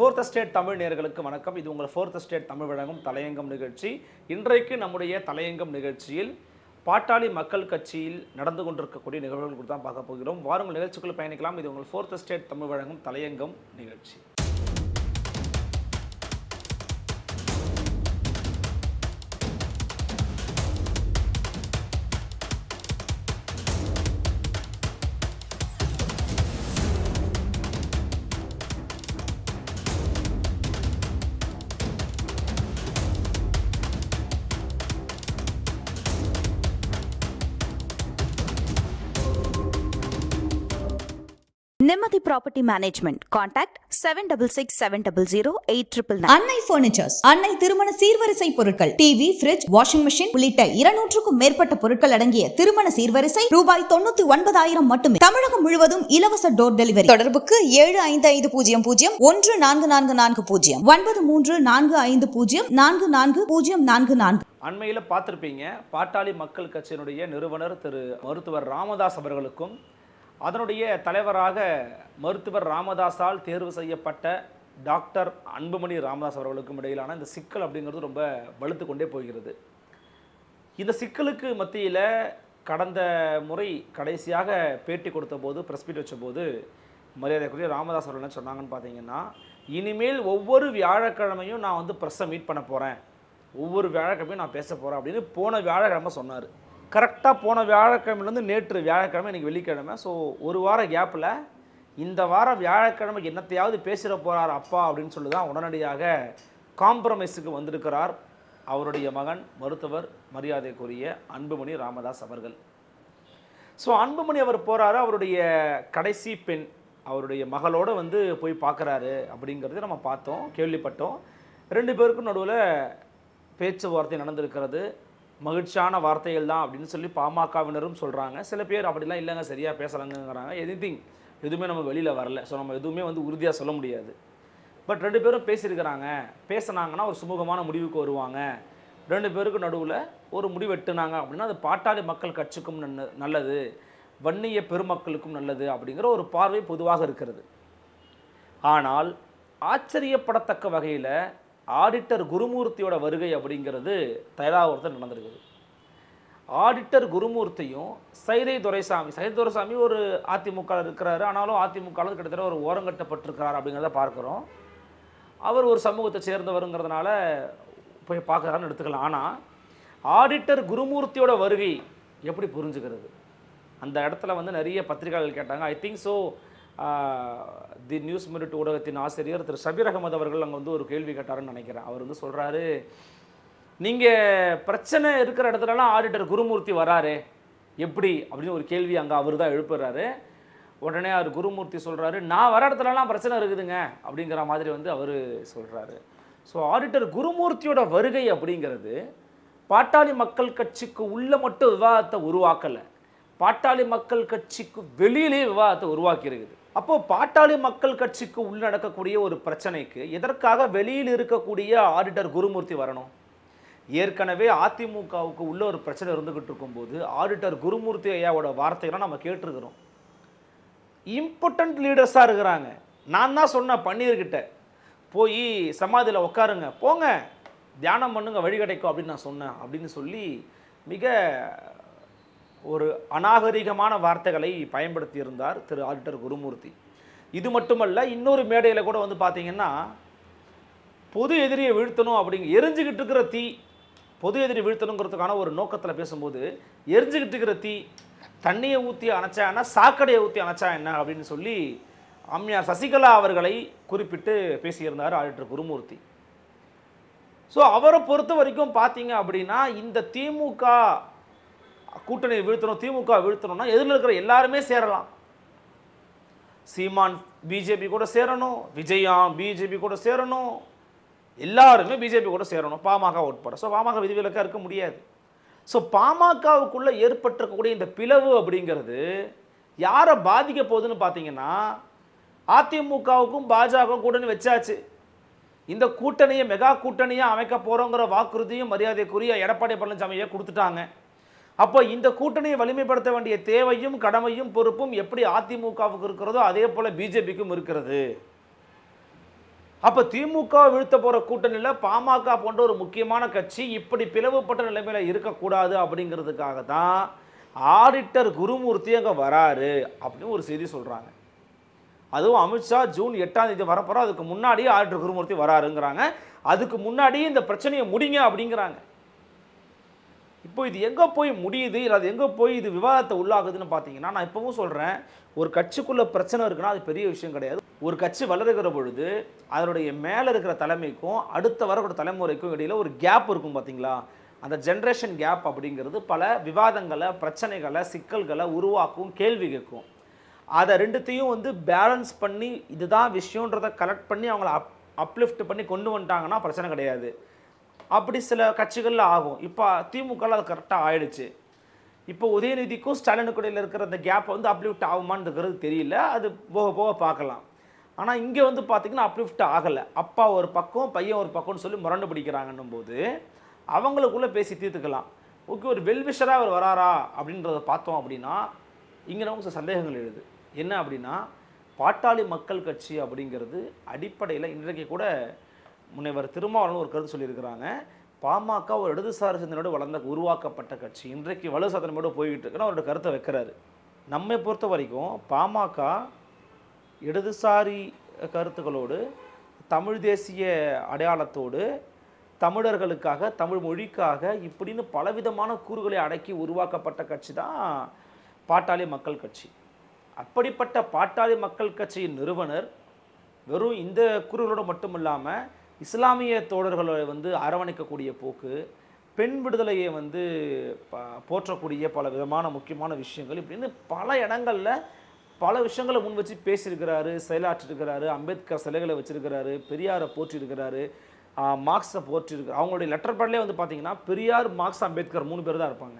Fourth state Tamil நேர்களுக்கு வணக்கம். இது உங்கள் ஃபோர்த் ஸ்டேட் தமிழ் வழங்கும் தலையங்கம் நிகழ்ச்சி. இன்றைக்கு நம்முடைய தலையங்கம் நிகழ்ச்சியில் பாட்டாளி மக்கள் கட்சியில் நடந்து கொண்டிருக்கக்கூடிய நிகழ்வுகள் தான் பார்க்க போகிறோம். வாருங்கள் நிகழ்ச்சிக்குள் பயணிக்கலாம். இது உங்கள் ஃபோர்த் ஸ்டேட் தமிழ் வழங்கும் தலையங்கம் நிகழ்ச்சி. Nimmathi property management contact seven double six seven double zero eight triple Annai furnitures Annai திருமண சீர்வரிசை பொருட்கள் டிவி ஃபிரிட்ஜ் வாஷிங் மெஷின் உள்ளிட்ட இருநூற்றுக்கும் மேற்பட்ட பொருட்கள் அடங்கிய திருமண சீர்வரிசை ரூபாய் தொண்ணூத்தி ஒன்பதாயிரம் மட்டுமே. தமிழகம் முழுவதும் இலவச டோர் டெலிவரி தொடர்புக்கு ஏழு ஐந்து ஐந்து பூஜ்ஜியம் பூஜ்ஜியம் ஒன்று நான்கு நான்கு நான்கு பூஜ்ஜியம். ஒன்பது மூன்று நான்கு ஐந்து பூஜ்ஜியம் நான்கு நான்கு பூஜ்ஜியம் நான்கு நான்கு. அண்மையில் பார்த்துருப்பீங்க பாட்டாளி மக்கள் கட்சியினுடைய நிறுவனர் திரு மருத்துவர் ராமதாஸ் அவர்களுக்கும் அதனுடைய தலைவராக மருத்துவர் ராமதாஸால் தேர்வு செய்யப்பட்ட டாக்டர் அன்புமணி ராமதாஸ் அவர்களுக்கும் இடையிலான இந்த சிக்கல் அப்படிங்கிறது ரொம்ப வலுத்து கொண்டே போகிறது. இந்த சிக்கலுக்கு மத்தியில் கடந்த முறை கடைசியாக பேட்டி கொடுத்த போது ப்ரெஸ் மீட் வச்சபோது மரியாதைக்குரிய ராமதாஸ் அவர்கள் என்ன சொன்னாங்கன்னு பார்த்தீங்கன்னா இனிமேல் ஒவ்வொரு வியாழக்கிழமையும் நான் வந்து ப்ரெஸ்ஸை மீட் பண்ண போகிறேன் ஒவ்வொரு வியாழக்கிழமையும் நான் பேச போகிறேன் அப்படின்னு போன வியாழக்கிழமை சொன்னார். கரெக்டாக போன வியாழக்கிழமைலேருந்து நேற்று வியாழக்கிழமை இன்றைக்கி வெள்ளிக்கிழமை. ஸோ ஒரு வார கேப்பில் இந்த வாரம் வியாழக்கிழமை என்னத்தையாவது பேசிட போகிறார் அப்பா அப்படின்னு சொல்லி தான் உடனடியாக காம்ப்ரமைஸுக்கு வந்திருக்கிறார் அவருடைய மகன் மருத்துவர் மரியாதைக்குரிய அன்புமணி ராமதாஸ் அவர்கள். ஸோ அன்புமணி அவர் போகிறாரு அவருடைய கடைசி பெண் அவருடைய மகளோடு வந்து போய் பார்க்குறாரு அப்படிங்கிறத நம்ம பார்த்தோம் கேள்விப்பட்டோம். ரெண்டு பேருக்கும் நடுவில் பேச்சுவார்த்தை நடந்திருக்கிறது. மகிழ்ச்சியான வார்த்தைகள் தான் அப்படின்னு சொல்லி பாமகவினரும் சொல்கிறாங்க சில பேர் அப்படிலாம் இல்லைங்க சரியாக பேசலாங்கிறாங்க எனிதிங் எதுவுமே நம்ம வெளியில் வரல. ஸோ நம்ம எதுவுமே வந்து உறுதியாக சொல்ல முடியாது. பட் ரெண்டு பேரும் பேசியிருக்கிறாங்க. பேசுனாங்கன்னா ஒரு சுமூகமான முடிவுக்கு வருவாங்க. ரெண்டு பேருக்கு நடுவில் ஒரு முடிவு எட்டுனாங்க அப்படின்னா அது பாட்டாளி மக்கள் கட்சிக்கும் நல்லது. வன்னிய பெருமக்களுக்கும் நல்லது அப்படிங்கிற ஒரு பார்வை பொதுவாக இருக்கிறது. ஆனால் ஆச்சரியப்படத்தக்க வகையில் ஆடிட்டர் குருமூர்த்தியோட வருகை அப்படிங்கிறது தைலாவரத்தில் நடந்திருக்குது. ஆடிட்டர் குருமூர்த்தியும் சைதை துரைசாமி சைதை துரைசாமி ஒரு அதிமுக இருக்கிறாரு. ஆனாலும் அதிமுக கிட்டத்தட்ட ஒரு ஓரங்கட்டப்பட்டிருக்கிறார் அப்படிங்கிறத பார்க்குறோம். அவர் ஒரு சமூகத்தை சேர்ந்தவருங்கிறதுனால போய் பார்க்குறாருன்னு எடுத்துக்கலாம். ஆனால் ஆடிட்டர் குருமூர்த்தியோட வருகை எப்படி புரிஞ்சுக்கிறது? அந்த இடத்துல வந்து நிறைய பத்திரிகைகள் கேட்டாங்க. I think so The News Minute ஊடகத்தின் ஆசிரியர் திரு சபீர் அகமது அவர்கள் அங்கே வந்து ஒரு கேள்வி கேட்டாருன்னு நினைக்கிறேன். அவர் வந்து சொல்கிறாரு நீங்கள் பிரச்சனை இருக்கிற இடத்துலலாம் ஆடிட்டர் குருமூர்த்தி வராரு எப்படி? அப்படின்னு ஒரு கேள்வி அங்கே அவர் தான் எழுப்புறாரு. உடனே அவர் குருமூர்த்தி சொல்கிறாரு நான் வர இடத்துலலாம் பிரச்சனை இருக்குதுங்க அப்படிங்கிற மாதிரி வந்து அவர் சொல்கிறாரு ஸோ ஆடிட்டர் குருமூர்த்தியோட வருகை அப்படிங்கிறது பாட்டாளி மக்கள் கட்சிக்கு உள்ளே மட்டும் விவாதத்தை உருவாக்கலை. பாட்டாளி மக்கள் கட்சிக்கு வெளியிலே விவாதத்தை உருவாக்கி இருக்குது அப்போ பாட்டாளி மக்கள் கட்சிக்கு உள்ள நடக்கக்கூடிய ஒரு பிரச்சனைக்கு எதற்காக வெளியில் இருக்கக்கூடிய ஆடிட்டர் குருமூர்த்தி வரணும்? ஏற்கனவே அதிமுகவுக்கு உள்ள ஒரு பிரச்சனை இருந்துகிட்டு இருக்கும்போது ஆடிட்டர் குருமூர்த்தி ஐயாவோட வார்த்தைகளை நம்ம கேட்டிருக்கிறோம். இம்பார்ட்டன்ட் லீடர்ஸாக இருக்கிறாங்க. நான் தான் சொன்னேன் பன்னீர்கிட்ட போய் சமாதியில் உட்காருங்க போங்க. தியானம் பண்ணுங்க வழி கிடைக்கும் அப்படின்னு நான் சொன்னேன் அப்படின்னு சொல்லி மிக ஒரு அநாகரிகமான வார்த்தைகளை பயன்படுத்தி இருந்தார் திரு ஆடிட்டர் குருமூர்த்தி. இது மட்டுமல்ல இன்னொரு மேடையில் கூட வந்து பார்த்தீங்கன்னா பொது எதிரியை வீழ்த்தணும் அப்படிங்க எரிஞ்சுக்கிட்டு இருக்கிற தீ பொது எதிரி வீழ்த்தணுங்கிறதுக்கான ஒரு நோக்கத்தில் பேசும்போது எரிஞ்சுக்கிட்டு இருக்கிற தீ தண்ணியை ஊற்றி அணைச்சா என்ன சாக்கடையை ஊற்றி அணைச்சா என்ன அப்படின்னு சொல்லி அம்மையார் சசிகலா அவர்களை குறிப்பிட்டு பேசியிருந்தார் ஆடிட்டர் குருமூர்த்தி. ஸோ அவரை பொறுத்த வரைக்கும் பார்த்தீங்க அப்படின்னா இந்த திமுக கூட்டணியை வீழ்த்தணும் திமுக வீழ்த்தணும்னா எதிரில் இருக்கிற எல்லாருமே சேரலாம். சீமான் பிஜேபி கூட சேரணும் விஜயா பிஜேபி கூட சேரணும் எல்லாருமே பிஜேபி கூட சேரணும் பாமக உட்பட ஸோ பாமக விதிவிலக்காக இருக்க முடியாது. ஸோ பாமகவுக்குள்ளே ஏற்பட்டிருக்கக்கூடிய இந்த பிளவு அப்படிங்கிறது யாரை பாதிக்க போகுதுன்னு பார்த்தீங்கன்னா அதிமுகவுக்கும் பாஜகவும் கூட்டணி வச்சாச்சு. இந்த கூட்டணியை மெகா கூட்டணியாக அமைக்க போகிறோங்கிற வாக்குறுதியும் மரியாதைக்குரிய எடப்பாடி பழனிசாமியை கொடுத்துட்டாங்க. அப்போ இந்த கூட்டணியை வலிமைப்படுத்த வேண்டிய தேவையும் கடமையும் பொறுப்பும் எப்படி அதிமுகவுக்கு இருக்கிறதோ அதே போல் பிஜேபிக்கும் இருக்கிறது. அப்போ திமுக வீழ்த்த போகிற கூட்டணியில் பாமக போன்ற ஒரு முக்கியமான கட்சி இப்படி பிளவுபட்ட நிலைமையில் இருக்கக்கூடாது அப்படிங்கிறதுக்காக தான் ஆடிட்டர் குருமூர்த்தி அங்கே வராரு அப்படின்னு ஒரு செய்தி சொல்கிறாங்க அதுவும் அமித்ஷா ஜூன் எட்டாம் தேதி வரப்போகிறோம் அதுக்கு முன்னாடியே ஆடிட்டர் குருமூர்த்தி வராருங்கிறாங்க. அதுக்கு முன்னாடியே இந்த பிரச்சனையை முடிங்க அப்படிங்கிறாங்க. இப்போ இது எங்கே போய் முடியுது? இல்லை அது எங்கே போய் இது விவாதத்தை உள்ளாகுதுன்னு பார்த்தீங்கன்னா நான் இப்போவும் சொல்கிறேன் ஒரு கட்சிக்குள்ளே பிரச்சனை இருக்குன்னா அது பெரிய விஷயம் கிடையாது. ஒரு கட்சி வளருகிற பொழுது அதனுடைய மேலே இருக்கிற தலைமைக்கும் அடுத்த வரக்கூடிய தலைமுறைக்கும் இடையில் ஒரு கேப் இருக்கும் பார்த்தீங்களா அந்த ஜென்ரேஷன் கேப் அப்படிங்கிறது பல விவாதங்களை பிரச்சனைகளை சிக்கல்களை உருவாக்கும் கேள்வி கேட்கும். அதை ரெண்டுத்தையும் வந்து பேலன்ஸ் பண்ணி இதுதான் விஷயன்றதை கலெக்ட் பண்ணி அவங்கள அப் அப்லிஃப்ட் பண்ணி கொண்டு வந்துட்டாங்கன்னா பிரச்சனை கிடையாது. அப்படி சில கட்சிகளில் ஆகும். இப்போ திமுகவில் அது கரெக்டாக ஆயிடுச்சு. இப்போ உதயநிதிக்கும் ஸ்டாலினுக்கு இடையில் இருக்கிற அந்த கேப் வந்து அப்லிஃப்ட் ஆகுமான்றது தெரியல. அது போக போக பார்க்கலாம். ஆனால் இங்கே வந்து பார்த்திங்கன்னா அப்லிஃப்ட் ஆகலை. அப்பா ஒரு பக்கம் பையன் ஒரு பக்கம்னு சொல்லி முரண்டு பிடிக்கிறாங்கன்னும் போது அவங்களுக்குள்ளே பேசி தீர்த்துக்கலாம். ஓகே ஒரு வெல்விஷராக அவர் வராரா அப்படின்றத பார்த்தோம் அப்படின்னா இங்கே நமக்கு சில சந்தேகங்கள் எழுது. என்ன அப்படின்னா பாட்டாளி மக்கள் கட்சி அப்படிங்கிறது அடிப்படையில் இன்றைக்கு கூட முனைவர் திருமாவளவன் ஒரு கருத்து சொல்லியிருக்கிறாங்க. பாமக ஒரு இடதுசாரி சிந்தனையோடு வளர்ந்த உருவாக்கப்பட்ட கட்சி. இன்றைக்கு வலு சாதனையோடு போய்கிட்டு இருக்குன்னு அவரோட கருத்தை வைக்கிறாரு. நம்மை பொறுத்த வரைக்கும் பாமக இடதுசாரி கருத்துக்களோடு தமிழ் தேசிய அடையாளத்தோடு தமிழர்களுக்காக தமிழ் மொழிக்காக இப்படின்னு பலவிதமான கூறுகளை அடக்கி உருவாக்கப்பட்ட கட்சி தான் பாட்டாளி மக்கள் கட்சி. அப்படிப்பட்ட பாட்டாளி மக்கள் கட்சியின் நிறுவனர் வெறும் இந்த கூறுகளோடு மட்டும் இல்லாமல் இஸ்லாமிய தோழர்களை வந்து அரவணைக்கக்கூடிய போக்கு பெண் விடுதலையை வந்து ப- போற்றக்கூடிய பல விதமான முக்கியமான விஷயங்கள். இப்படின்னு பல இடங்களில் பல விஷயங்களை முன் வச்சு பேசியிருக்கிறாரு செயலாற்றிருக்கிறாரு. அம்பேத்கர் சிலைகளை வச்சுருக்கிறாரு பெரியாரை போற்றியிருக்கிறாரு மார்க்ஸை போற்றிருக்கிறார் அவங்களுடைய லெட்டர் பேட்லேயே வந்து பார்த்தீங்கன்னா பெரியார் மார்க்ஸ் அம்பேத்கர் மூணு பேர் தான் இருப்பாங்க.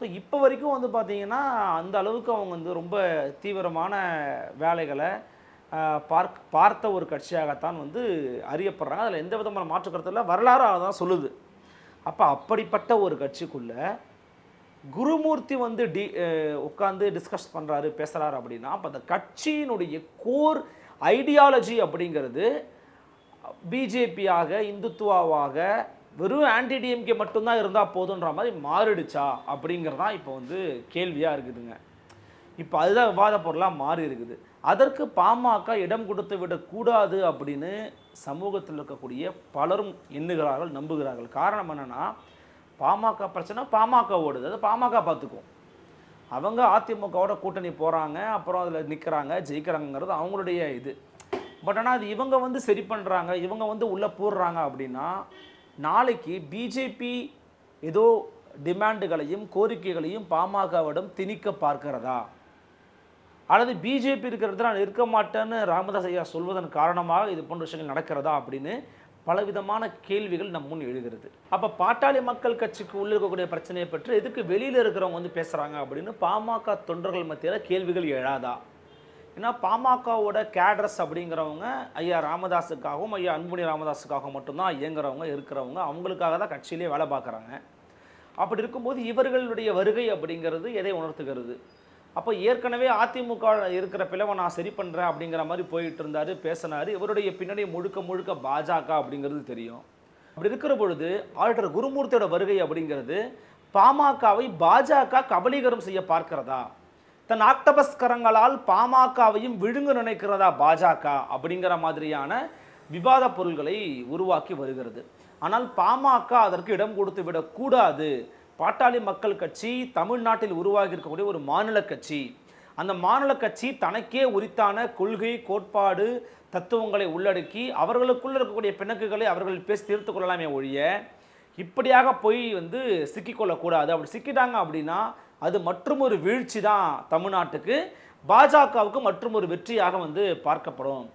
ஸோ இப்போ வரைக்கும் வந்து பார்த்தீங்கன்னா அந்த அளவுக்கு அவங்க வந்து ரொம்ப தீவிரமான வேலைகளை பார்க் பார்த்த ஒரு கட்சியாகத்தான் வந்து அறியப்படுறாங்க. அதில் எந்த விதமான மாற்றுக்கருத்தில் கருத்து இல்லை. வரலாறு தான் சொல்லுது. அப்போ அப்படிப்பட்ட ஒரு கட்சிக்குள்ளே குருமூர்த்தி வந்து டி உட்காந்து டிஸ்கஸ் பண்ணுறாரு பேசுகிறாரு அப்படின்னா அப்போ அந்த கட்சியினுடைய கோர் ஐடியாலஜி அப்படிங்கிறது பிஜேபியாக இந்துத்துவாவாக வெறும் ஆன்டி டிஎம்கே மட்டும்தான் இருந்தால் போதுன்ற மாதிரி மாறிடுச்சா அப்படிங்கிறது தான் இப்போ வந்து கேள்வியாக இருக்குதுங்க. இப்போ அதுதான் விவாத பொருளாக மாறி இருக்குது. அதற்கு பாமக இடம் கொடுத்து விடக்கூடாது அப்படின்னு சமூகத்தில் இருக்கக்கூடிய பலரும் எண்ணுகிறார்கள் நம்புகிறார்கள். காரணம் என்னென்னா பாமக பிரச்சனை பாமக ஓடுது அது பாமக பார்த்துக்கும். அவங்க அதிமுகவோட கூட்டணி போகிறாங்க அப்புறம் அதில் நிற்கிறாங்க ஜெயிக்கிறாங்கங்கிறது அவங்களுடைய இது. பட் ஆனால் அது இவங்க வந்து சரி பண்ணுறாங்க இவங்க வந்து உள்ளே போடுறாங்க அப்படின்னா நாளைக்கு பிஜேபி ஏதோ டிமாண்டுகளையும் கோரிக்கைகளையும் பாமகவிடம் திணிக்க பார்க்கிறதா? அல்லது பிஜேபி இருக்கிறது நான் இருக்க மாட்டேன்னு ராமதாஸ் ஐயா சொல்வதன் காரணமாக இது போன்ற விஷயங்கள் நடக்கிறதா அப்படின்னு பலவிதமான கேள்விகள் நம் முன் எழுகிறது. அப்போ பாட்டாளி மக்கள் கட்சிக்கு உள்ள இருக்கக்கூடிய பிரச்சனையை பற்றி எதுக்கு வெளியில் இருக்கிறவங்க வந்து பேசுகிறாங்க அப்படின்னு பாமக தொண்டர்கள் மத்தியில் கேள்விகள் எழாதா? ஏன்னா பாமகவோட கேடர்ஸ் அப்படிங்கிறவங்க ஐயா ராமதாஸுக்காகவும் ஐயா அன்புமணி ராமதாஸுக்காகவும் மட்டும்தான் இயங்குறவங்க இருக்கிறவங்க அவங்களுக்காக தான் கட்சியிலே வேலை பார்க்குறாங்க. அப்படி இருக்கும்போது இவர்களுடைய வருகை அப்படிங்கிறது எதை உணர்த்துகிறது? அப்போ ஏற்கனவே அதிமுக இருக்கிற பிளவை நான் சரி பண்ணுறேன் அப்படிங்கிற மாதிரி போயிட்டு இருந்தார் பேசினார். இவருடைய பின்னணி முழுக்க முழுக்க பாஜக அப்படிங்கிறது தெரியும். அப்படி இருக்கிற பொழுது ஆல்டர் குருமூர்த்தியோட வருகை அப்படிங்கிறது பாமகவை பாஜக கபலீகரம் செய்ய பார்க்கிறதா? தன் ஆக்டபஸ்கரங்களால் பாமகவையும் விழுங்க நினைக்கிறதா பாஜக அப்படிங்கிற மாதிரியான விவாத பொருள்களை உருவாக்கி வருகிறது. ஆனால் பாமக அதற்கு இடம் கொடுத்து விடக்கூடாது. பாட்டாளி மக்கள் கட்சி தமிழ்நாட்டில் உருவாகி இருக்கக்கூடிய ஒரு மாநில கட்சி. அந்த மாநில கட்சி தனக்கே உரித்தான கொள்கை கோட்பாடு தத்துவங்களை உள்ளடக்கி அவர்களுக்குள்ள இருக்கக்கூடிய பிணக்குகளை அவர்கள் பேசி தீர்த்து கொள்ளலாமே ஒழிய இப்படியாக போய் வந்து சிக்கிக்கொள்ளக்கூடாது. அப்படி சிக்கிட்டாங்க அப்படின்னா அது மற்றும் ஒரு வீழ்ச்சி தான் தமிழ்நாட்டுக்கு. பாஜகவுக்கு மற்றும் ஒரு வெற்றியாக வந்து பார்க்கப்படும்.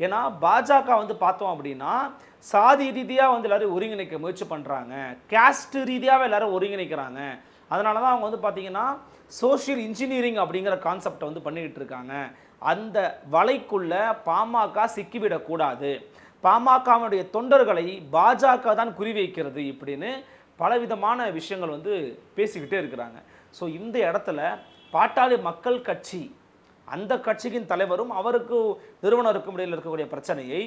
ஏன்னா பாஜக வந்து பார்த்தோம் அப்படின்னா சாதி ரீதியாக வந்து எல்லோரும் ஒருங்கிணைக்க முயற்சி பண்ணுறாங்க கேஸ்ட் ரீதியாகவே எல்லாரும் ஒருங்கிணைக்கிறாங்க. அதனால தான் அவங்க வந்து பார்த்தீங்கன்னா சோஷியல் இன்ஜினியரிங் அப்படிங்கிற கான்செப்டை வந்து பண்ணிக்கிட்டு இருக்காங்க. அந்த வலைக்குள்ளே பாமக சிக்கிவிடக்கூடாது பாமகவுடைய தொண்டர்களை பாஜக தான் குறிவைக்கிறது இப்படின்னு பலவிதமான விஷயங்கள் வந்து பேசிக்கிட்டே இருக்கிறாங்க. ஸோ இந்த இடத்துல பாட்டாளி மக்கள் கட்சி அந்த கட்சியின் தலைவரும் அவருக்கு நிறுவனருக்கும் இடையில் இருக்கக்கூடிய பிரச்சனையை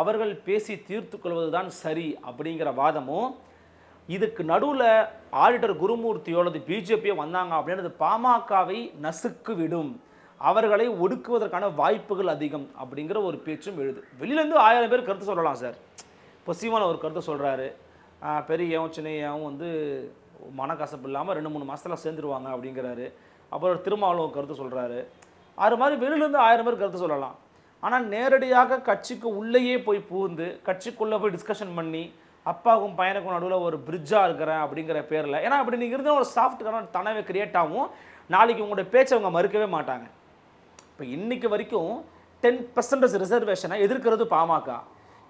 அவர்கள் பேசி தீர்த்து கொள்வதுதான் சரி அப்படிங்கிற வாதமும் இதுக்கு நடுவில் ஆடிட்டர் குருமூர்த்தியோடது பிஜேபியோ வந்தாங்க அப்படின்றது பாமகவை நசுக்கு விடும் அவர்களை ஒடுக்குவதற்கான வாய்ப்புகள் அதிகம் அப்படிங்கிற ஒரு பேச்சும் எழுது. வெளியிலேருந்து ஆயிரம் பேர் கருத்து சொல்லலாம் சார். இப்போ சீமான் ஒரு கருத்து சொல்கிறாரு பெரியவும் சின்னையாவும் வந்து மனக்கசப்பு இல்லாமல் ரெண்டு மூணு மாதத்தில் சேர்ந்துருவாங்க அப்படிங்கிறாரு. அப்புறம் திருமாவளவன் கருத்து சொல்கிறாரு அது மாதிரி வெளியிலேருந்து ஆயிரம் பேர் கருத்து சொல்லலாம். ஆனால் நேரடியாக கட்சிக்கு உள்ளேயே போய் பூந்து கட்சிக்குள்ளே போய் டிஸ்கஷன் பண்ணி அப்பாவுக்கும் பையனுக்கும் நடுவில் ஒரு பிரிட்ஜாக இருக்கிறேன் அப்படிங்கிற பேரில் ஏன்னா அப்படி நீங்கள் இருந்தால் ஒரு சாஃப்ட்டுக்கான தனவை கிரியேட் ஆகும். நாளைக்கு உங்களுடைய பேச்சை அவங்க மறுக்கவே மாட்டாங்க. இப்போ இன்னைக்கு வரைக்கும் டென் பர்சன்டேஜ் ரிசர்வேஷனை எதிர்க்கிறது பாமக.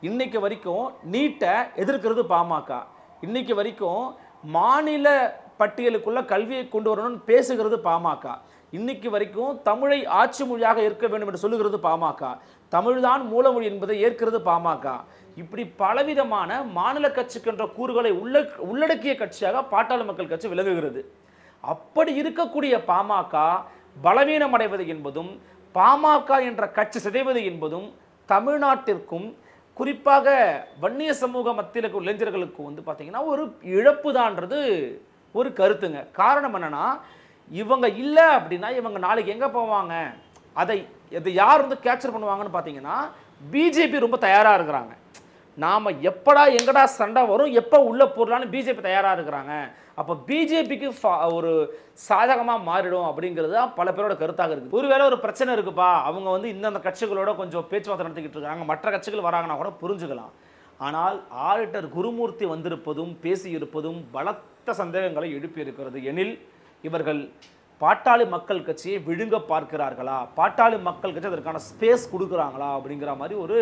இன்னைக்கு வரைக்கும் நீட்டை எதிர்க்கிறது பாமக. இன்றைக்கு வரைக்கும் மாநில பட்டியலுக்குள்ளே கல்வியை கொண்டு வரணும்னு பேசுகிறது பாமக. இன்னைக்கு வரைக்கும் தமிழை ஆட்சி மொழியாக இருக்க வேண்டும் என்று சொல்லுகிறது பாமக. தமிழ்தான் மூலமொழி என்பதை ஏற்கிறது பாமக. இப்படி பலவிதமான மாநில கட்சிக்கின்ற கூறுகளை உள்ள உள்ளடக்கிய கட்சியாக பாட்டாளி மக்கள் கட்சி விலகுகிறது அப்படி இருக்கக்கூடிய பாமக பலவீனம் அடைவது என்பதும் பாமக என்ற கட்சி சிதைவது என்பதும் தமிழ்நாட்டிற்கும் குறிப்பாக வன்னிய சமூக மத்தியில் இளைஞர்களுக்கும் வந்து பார்த்தீங்கன்னா ஒரு இழப்பு தான்றது ஒரு கருத்துங்க. காரணம் என்னென்னா இவங்க இல்லை அப்படின்னா இவங்க நாளைக்கு எங்கே போவாங்க? அதை இதை யார் வந்து கேப்சர் பண்ணுவாங்கன்னு பார்த்தீங்கன்னா பிஜேபி ரொம்ப தயாராக இருக்கிறாங்க. நாம் எப்படா எங்கடா சண்டை வரும் எப்போ உள்ளே போடலான்னு பிஜேபி தயாராக இருக்கிறாங்க. அப்போ பிஜேபிக்கு ஒரு சாதகமாக மாறிடும் அப்படிங்கிறது தான் பல பேரோட கருத்தாக இருக்குது. ஒருவேளை ஒரு பிரச்சனை இருக்குப்பா அவங்க வந்து இந்தந்த கட்சிகளோட கொஞ்சம் பேச்சுவார்த்தை நடத்திக்கிட்டு இருக்காங்க மற்ற கட்சிகள் வராங்கன்னா கூட புரிஞ்சுக்கலாம். ஆனால் ஆடிட்டர் குருமூர்த்தி வந்திருப்பதும் பேசியிருப்பதும் பலத்த சந்தேகங்களை எழுப்பியிருக்கிறது எனில் இவர்கள் பாட்டாளி மக்கள் கட்சியை விழுங்க பார்க்கிறார்களா? பாட்டாளி மக்கள் கட்சி அதற்கான ஸ்பேஸ் கொடுக்குறாங்களா? அப்படிங்கிற மாதிரி ஒரு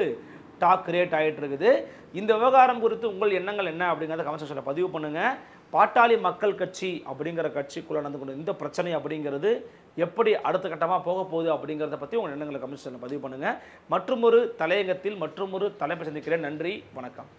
டாக் கிரியேட் ஆகிட்டு இருக்குது இந்த விவகாரம் குறித்து உங்கள் எண்ணங்கள் என்ன அப்படிங்கிறத கமெண்ட் செக்ஷனில் பதிவு பண்ணுங்கள் பாட்டாளி மக்கள் கட்சி அப்படிங்கிற கட்சிக்குள்ள நடந்து கொண்ட இந்த பிரச்சனை அப்படிங்கிறது எப்படி அடுத்த கட்டமாக போக போகுது அப்படிங்கிறத பற்றி உங்கள் எண்ணங்களை கமெண்ட் செக்ஷனில் பதிவு பண்ணுங்கள் மற்றும் ஒரு தலையங்கத்தில் மற்றும் ஒரு தலைப்பை சந்திக்கிறேன். நன்றி. வணக்கம்.